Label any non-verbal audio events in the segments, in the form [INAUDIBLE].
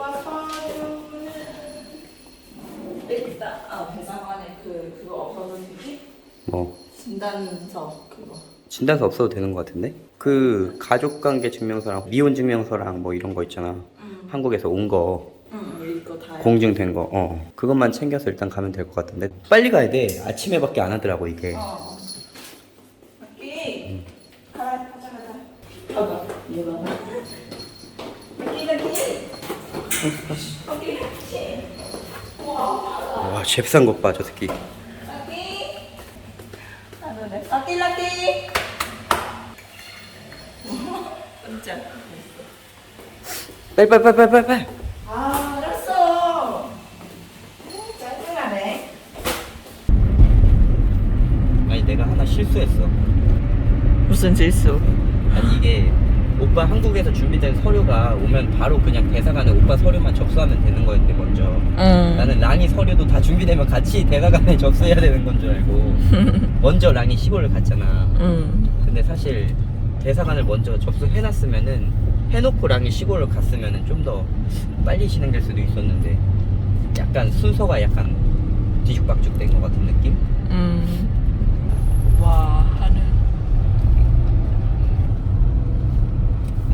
오빠 서류는 일단 아그 그거 없어도 되지? 뭐 진단서 그거. 진단서 없어도 되는 것 같은데? 그 가족관계 증명서랑 미혼 증명서랑 뭐 이런 거 있잖아. 응. 한국에서 온 거, 응 이거 다. 공증된 거, 어. 그것만 챙겨서 일단 가면 될 것 같은데. 빨리 가야 돼. 아침에밖에 안 하더라고, 이게. 어. 여기. 가라 가자 가자. 봐봐 얘 봐봐. 여기 여기. 여기 같이. 와, 잽싼 것 봐, 저 새끼. 여기. 하늘에. 럭키 럭키. 진짜. 빨리, 빨리, 빨리, 빨리, 빨리, 빨리. 아 알았어. 음, 짜증나네. 아니, 내가 하나 실수했어. 무슨 실수? 아니, 이게 오빠 한국에서 준비된 서류가 오면 바로 그냥 대사관에 오빠 서류만 접수하면 되는 거였는데, 먼저. 응. 나는 랑이 서류도 다 준비되면 같이 대사관에 [LAUGHS] 접수해야 되는 건 줄 알고 [LAUGHS] 먼저 랑이 시골을 갔잖아 응. 근데 사실 대사관을 먼저 접수해놨으면은 해놓고 랑이 시골을 갔으면은 좀 더 빨리 진행될 수도 있었는데 약간 순서가 약간 뒤죽박죽 된 것 같은 느낌? 음. 와 하늘.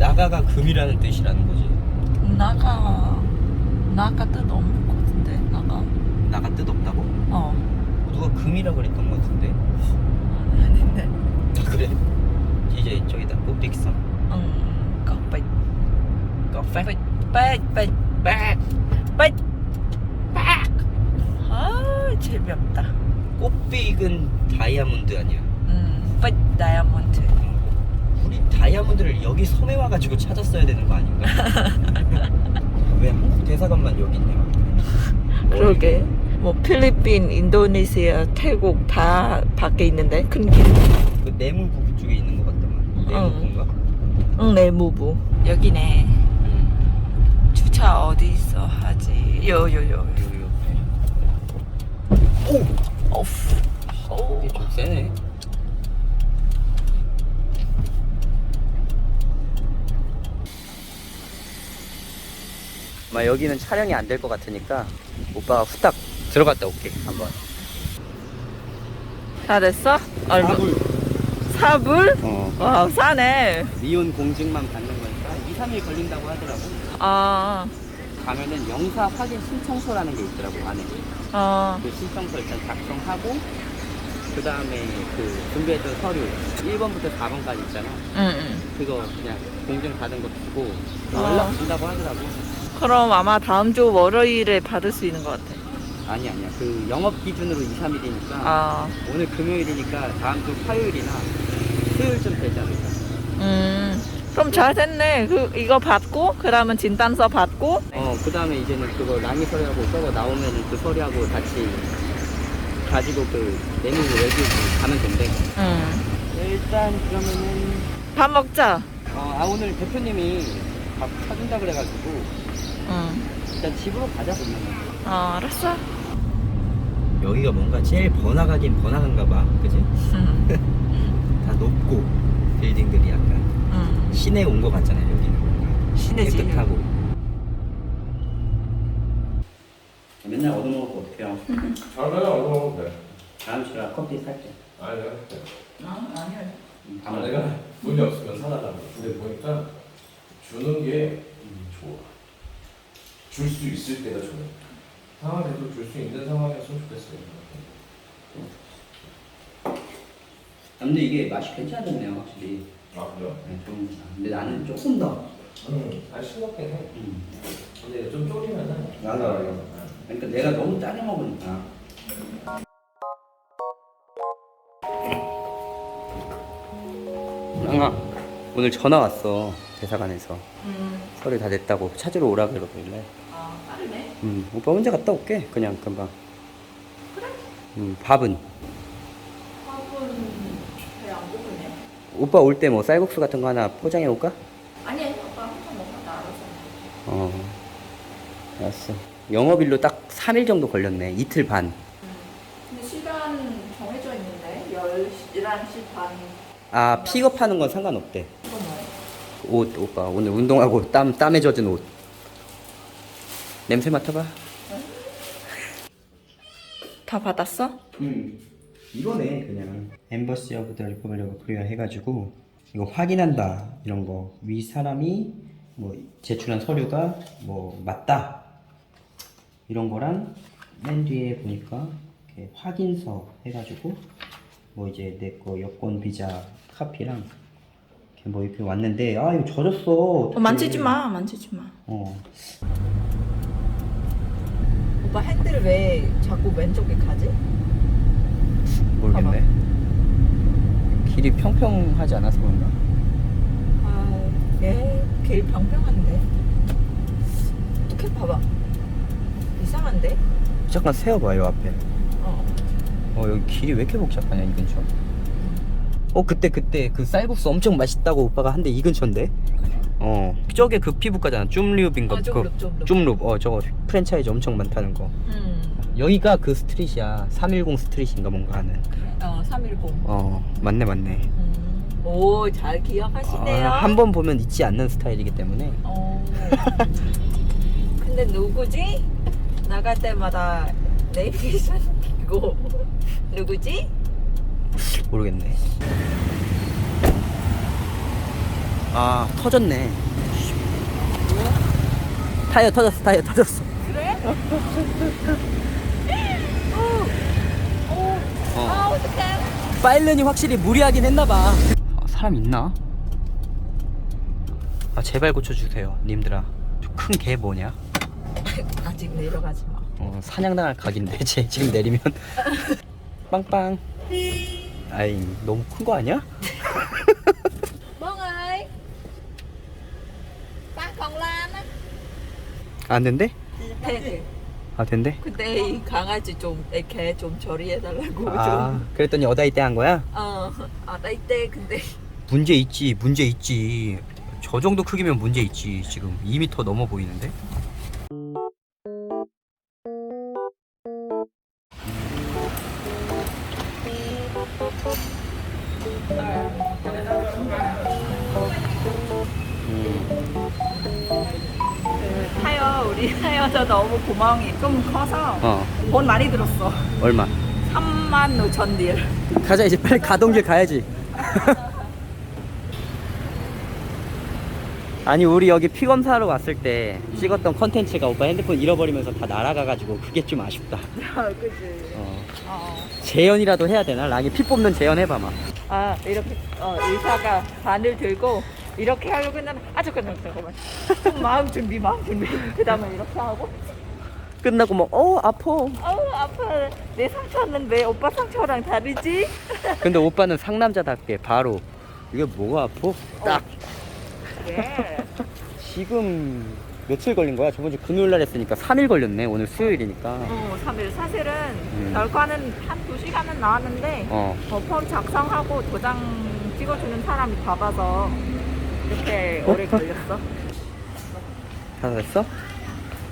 나가가 금이라는 뜻이라는 거지 나가 나가 뜻 없는 것 같은데 나가. 나가 뜻 없다고? 어. 누가 금이라 그랬던 것 같은데 아닌데. 아 그래? 이제 저기다 꽃빅성 응. 빽. 빽. 빽. 아 재미없다. 꽃빅은 다이아몬드 아니야 음. 빽 다이아몬드. 우리 다이아몬드를 여기 섬에 와가지고 찾았어야 되는 거 아닌가? [LAUGHS] 왜 한국 대사관만 여기 있냐? 그러게. 뭐 필리핀, 인도네시아, 태국 다 밖에 있는데 큰 길. 그 내무부 그쪽에 있는 것 같더만. 내무부인가? 응, 내무부. 여기네. 주차 어디 있어 하지? 요 요 요. 요 옆에. 오! 어우. 이게 좀 세네. 마 여기는 촬영이 안 될 것 같으니까 오빠가 후딱 들어갔다 올게 한번. 다 됐어? 얼마? 사불? 어. 와 싸네. 미혼 공증만 받는 거니까 2, 3일 걸린다고 하더라고. 아, 가면은 영사 확인 신청서라는 게 있더라고 안에. 어, 그 신청서 일단 작성하고 그 다음에 그 준비했던 서류 1번부터 4번까지 있잖아. 응, 응. 그거 그냥 공증 받은 거 주고 아. 연락 준다고 하더라고. 그럼 아마 다음 주 월요일에 받을 수 있는 것 같아. 아니 아니야. 그 영업 기준으로 2, 3일이니까 아, 오늘 금요일이니까 다음 주 화요일이나 수요일쯤 되지 않을까? 음. 그럼 잘 됐네. 그 이거 받고 그러면 진단서 받고. 어, 그 다음에 이제는 그거 랑이 서류하고 저거 나오면은 그 서류하고 같이 가지고 그 내무부 외주 가면 된대. 응. 일단 그러면은 밥 먹자. 어, 아 오늘 대표님이 밥 사준다 그래가지고 응. 일단 집으로 가자 그러면. 어, 알았어. 여기가 뭔가 제일 번화가긴 번화가인가 봐, 그지? 응. [LAUGHS] 다 높고 빌딩들이 약간 응. 시내에 온것 같잖아요 여기는 뭔가 시내지. 깨끗하고. 맨날 얻어먹고 어떡해요? 아, 안 먹어도 돼. 다음 주라 커피 살게. 아니, 내가 할게. 아, 아니야. 아, 내가 돈이 없으면 사달라고. 근데 보니까 주는 게. 줄 수 있을 때가 좋아. 상황에도 줄 수 있는 상황이었으면 좋겠어요. 근데 이게 맛이 괜찮았네요 확실히. 아, 그래요? 네, 좀 근데 나는 조금 더. 응, 아, 싱겁긴 해. 음. 근데 좀 졸이면은. 맞아, 맞아. 그러니까 내가 너무 짜게 먹으니까. 양아 오늘 전화 왔어 대사관에서 음. 서류 다 됐다고 찾으러 오라 그러길래. 음, 오빠 혼자 갔다 올게. 그냥 금방. 그래? 음, 밥은 밥은 배안 고프네. 오빠 올 때 뭐 쌀국수 같은 거 하나 포장해 올까? 아니, 아니, 오빠 혼자 먹어. 나 알아서. 어. 알았어. 영업일로 딱 3일 정도 걸렸네. 이틀 반. 근데 시간 정해져 있는데 10시, 11시 반 아, 픽업하는 건 상관없대. 이거 뭐야? 옷 오빠 오늘 운동하고 땀 땀에 젖은 옷. 냄새 맡아봐. 다 받았어? 음 이거네 그냥 엠버시 오브 더 리퍼블릭 오브 코리아 해가지고 이거 확인한다 이런 거 위 사람이 뭐 제출한 서류가 뭐 맞다 이런 거랑 맨 뒤에 보니까 이렇게 확인서 해가지고 뭐 이제 내 거 여권 비자 카피랑 이렇게 뭐 이렇게 왔는데 아 이거 젖었어 어. 만지지 마, 만지지 마. 어 오빠 핸들 왜 자꾸 왼쪽에 가지? 모르겠네 길이 평평하지 않아서 그런가 아, 얘길 평평한데. 어떻게 봐봐. 이상한데? 잠깐 세워봐 요 앞에 어. 어 여기 길이 왜 이렇게 복잡하냐 이 근처 어 그때 그때 그 쌀국수 엄청 맛있다고 오빠가 한 데 이 근처인데 어 저게 그 피부과잖아 쫌리읍인가 아, 쫌룹, 쫌룹. 쫌룹 어 저거 프랜차이즈 엄청 많다는 거 음. 여기가 그 스트릿이야 310 스트릿인가 뭔가 하는 어, 310. 어 맞네 맞네 음. 오, 잘 기억하시네요. 아, 한번 보면 잊지 않는 스타일이기 때문에 어. 근데 누구지? 나갈 때마다 내비게이션 [LAUGHS] 끼고 누구지? 모르겠네 아 터졌네 타이어 터졌어 타이어 터졌어 그래? [LAUGHS] 어. 아, 어떡해. 파일런이 확실히 무리하긴 했나봐 아, 사람 있나? 아 제발 고쳐주세요 님들아 큰 개 뭐냐? [LAUGHS] 아직 내려가지 마. 어, 사냥당할 각인데 [LAUGHS] 쟤 지금 내리면 빵빵 아이 너무 큰 거 아니야? 안 된대? 네. 아 된대? 근데 이 강아지 좀, 이렇게 좀 처리해달라고 아 좀. 그랬더니 어다 이 때 한 거야? 어, 아, 나 이때 근데 문제 있지 문제 있지 저 정도 크기면 문제 있지 지금 2m 넘어 보이는데 너무 구멍이 좀 커서 어 돈 많이 들었어. 얼마 3만 5천 딜. 가자 이제 빨리 가동길 가야지 [LAUGHS] 아니 우리 여기 피 검사하러 왔을 때 찍었던 컨텐츠가 오빠 핸드폰 잃어버리면서 다 날아가가지고 그게 좀 아쉽다 그지. 어. 어. 재연이라도 해야 되나? 랑이 피 뽑는 재연 해봐봐 아, 이렇게, 어, 의사가 바늘 들고 이렇게 하려고 했는데, 아, 잠깐만, 잠깐만. 좀 마음 준비, 마음 준비. 그 다음에 이렇게 하고. 끝나고 뭐어 아파 어우 아파 내 상처는 왜 오빠 상처랑 다르지? 근데 오빠는 상남자답게 바로 이게 뭐가 아파? 딱 그래 지금 며칠 걸린 거야? 저번 주 금요일 날 했으니까 3일 걸렸네 오늘 수요일이니까 어 3일 사실은 음. 결과는 한 2시간은 나왔는데 어 어, 폼 작성하고 도장 찍어주는 사람이 잡아서 이렇게 어? 오래 걸렸어? 다 됐어?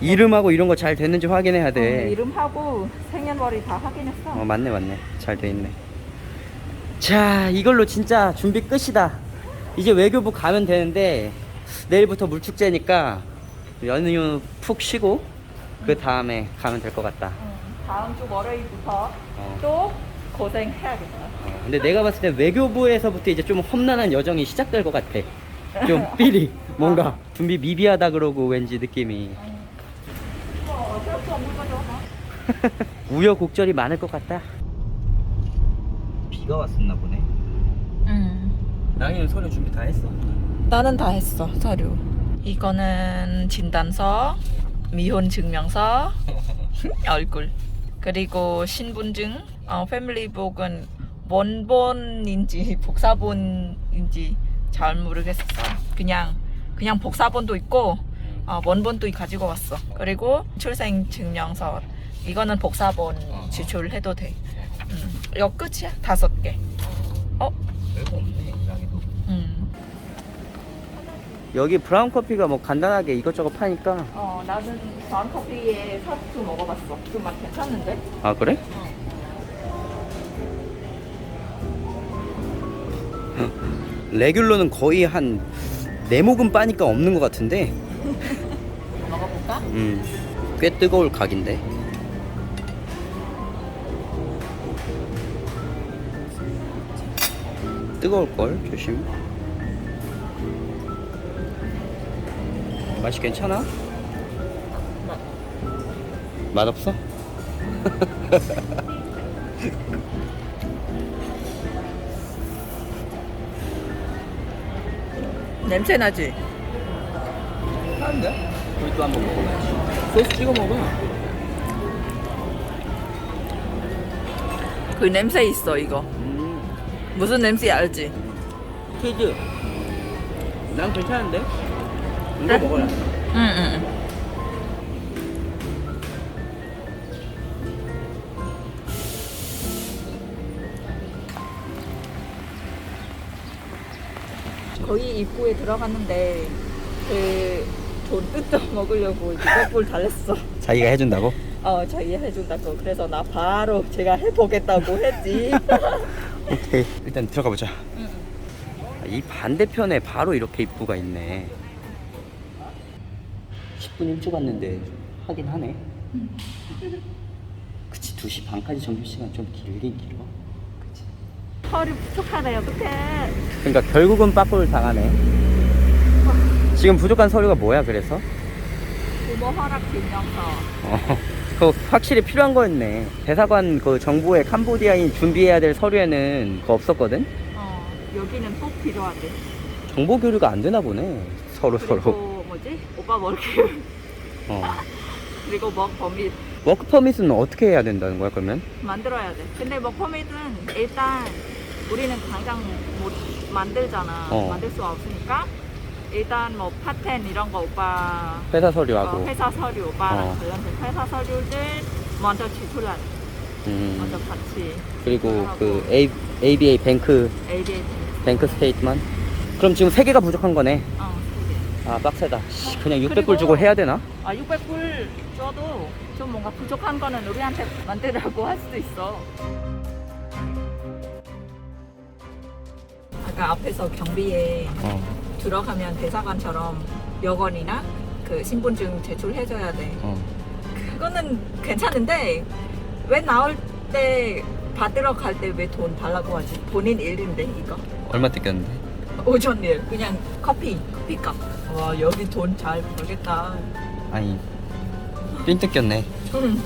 이름하고 이런 거 잘 됐는지 확인해야 어, 돼 이름하고 생년월일 다 확인했어? 어 맞네 맞네. 잘 돼 있네. 자 이걸로 진짜 준비 끝이다. 이제 외교부 가면 되는데 내일부터 물축제니까 연휴 푹 쉬고 그 다음에 가면 될 것 같다. 응, 다음 주 월요일부터 어. 또 고생해야겠다. 어, 근데 내가 봤을 때 외교부에서부터 이제 좀 험난한 여정이 시작될 것 같아 좀 [LAUGHS] 삘이 뭔가 준비 미비하다 그러고 왠지 느낌이. [LAUGHS] 우여곡절이 많을 것 같다. 비가 왔었나 보네. 응. 랑이는 서류 준비 다 했어? 나는 다 했어 서류. 이거는 진단서 미혼 증명서 [LAUGHS] 얼굴. 그리고 신분증 어, 패밀리북은 원본인지 복사본인지 잘 모르겠어 그냥 그냥 복사본도 있고 어, 원본도 가지고 왔어 그리고 출생 증명서 이거는 복사본 지출해도 돼 음, 이거 끝이야 다섯 개 어? 음. 여기 브라운 커피가 뭐 간단하게 이것저것 파니까 어, 나는 브라운 커피에 사투 먹어봤어. 그맛 괜찮은데? 아 그래? 레귤러는 거의 한 네 모금 빠니까 없는 것 같은데 먹어볼까? 음 꽤 뜨거울 각인데. 뜨거울 걸 조심. 맛이 괜찮아? 맛 없어? [LAUGHS] 냄새 나지? 안돼. 우리 또 한번 먹어봐야지. 소스 찍어 먹어. 그 냄새 있어 이거. 음, 무슨 냄새 알지? 치즈. 난 괜찮은데? 이거 그래? 먹어라. 응응. 거의 입구에 들어갔는데 그돈 뜯어 [LAUGHS] 먹으려고 몇불 달랬어. 자기가 해준다고? 어 저희 해준다고 그래서 나 바로 제가 해보겠다고 했지. [LAUGHS] 오케이. 일단 들어가 보자. 이 반대편에 바로 이렇게 입구가 있네. 10분 일찍 왔는데 하긴 하네. 그치 2시 반까지 점심시간 좀 길긴 길어. 그치. 허리 부족하네 어떡해. 그러니까 결국은 빠꾸를 당하네. 지금 부족한 서류가 뭐야 그래서? 부모 허락 증명서. 어, 그 확실히 필요한 거였네. 대사관 그 정부의 캄보디아인 준비해야 될 서류에는 그거 없었거든. 어 여기는 꼭 필요하대. 정보 교류가 안 되나 보네. 서로 그리고 서로. 뭐지? 오빠 머리 어. [LAUGHS] 그리고 먹 범위 워크 퍼밋은 어떻게 해야 된다는 거야 그러면? 만들어야 돼. 근데 먹 범위는 일단 우리는 당장 못 만들잖아. 어. 만들 수 없으니까 일단 뭐 파텐 이런 거 오빠 회사 어, 서류하고. 회사 서류 오빠랑 어. 관련된 회사 서류들 먼저 제출한 음. 먼저 같이 그리고 그 A, ABA 뱅크 ADA 뱅크 스테이트만. 그럼 지금 세 개가 부족한 거네. 어, 세아 빡세다. 씨, 그냥 600불 그리고- 주고 해야 되나? 개. 아 600불 줘도 좀 뭔가 부족한 거는 우리한테 만들라고 할 수도 있어. 아까 앞에서 경비에 어. 들어가면 대사관처럼 여권이나 그 신분증 제출해줘야 돼. 어. 그거는 괜찮은데 왜 나올 때 받으러 갈 때 왜 돈 달라고 하지? 본인 일인데 이거 얼마 뜯겼는데? 오전 일 그냥 커피 커피값. 와 여기 돈 잘 벌겠다. 아니 삥 뜯겼네. 응.